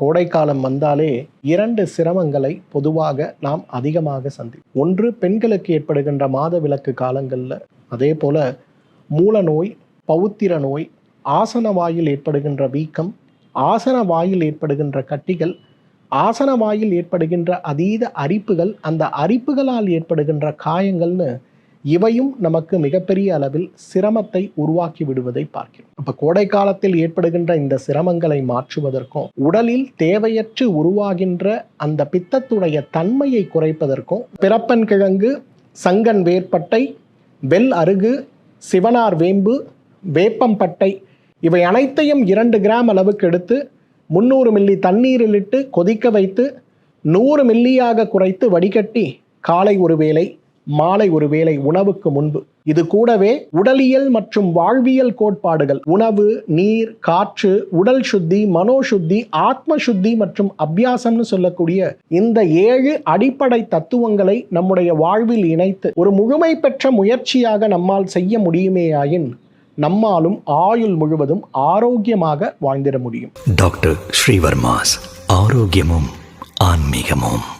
கோடைக்காலம் வந்தாலே இரண்டு சிரமங்களை பொதுவாக நாம் அதிகமாக சந்தி ஒன்று பெண்களுக்கு ஏற்படுகின்ற மாதவிலக்கு காலங்களில் அதே போல் மூல நோய் பௌத்திர நோய் ஆசன வாயில் ஏற்படுகின்ற வீக்கம் ஆசன வாயில் ஏற்படுகின்ற கட்டிகள் ஆசன வாயில் ஏற்படுகின்ற அதீத அரிப்புகள் அந்த அரிப்புகளால் ஏற்படுகின்ற காயங்கள்னு இவையும் நமக்கு மிகப்பெரிய அளவில் சிரமத்தை உருவாக்கி விடுவதை பார்க்கிறோம். அப்ப கோடை காலத்தில் ஏற்படுகின்ற இந்த சிரமங்களை மாற்றுவதற்கும் உடலில் தேவையற்று உருவாகின்ற அந்த பித்தத்துடைய தன்மையை குறைப்பதற்கும் பிறப்பன் கிழங்கு சங்கன் வேர்பட்டை வெல் அருகு சிவனார் வேம்பு வேப்பம்பட்டை இவை அனைத்தையும் இரண்டு கிராம் அளவுக்கு எடுத்து முந்நூறு மில்லி தண்ணீரில் இட்டு கொதிக்க வைத்து நூறு மில்லியாக குறைத்து வடிகட்டி காலை ஒரு வேளை மாலை ஒரு வேளை உணவுக்கு முன்பு. இது கூடவே உடலியல் மற்றும் வாழ்வியல் கோட்பாடுகள். உணவு நீர் காற்று உடல் சுத்தி மனோசுத்தி ஆத்ம சுத்தி மற்றும் அபியாசம்னு சொல்லக்கூடிய இந்த ஏழு அடிப்படை தத்துவங்களை நம்முடைய வாழ்வில் இணைத்து ஒரு முழுமை பெற்ற முயற்சியாக நம்மால் செய்ய முடியுமேயாயின் நம்மாலும் ஆயுள் முழுவதும் ஆரோக்கியமாக வாழ்ந்திட முடியும். டாக்டர் ஸ்ரீவர்மாஸ் ஆரோக்கியமும் ஆன்மீகமும்.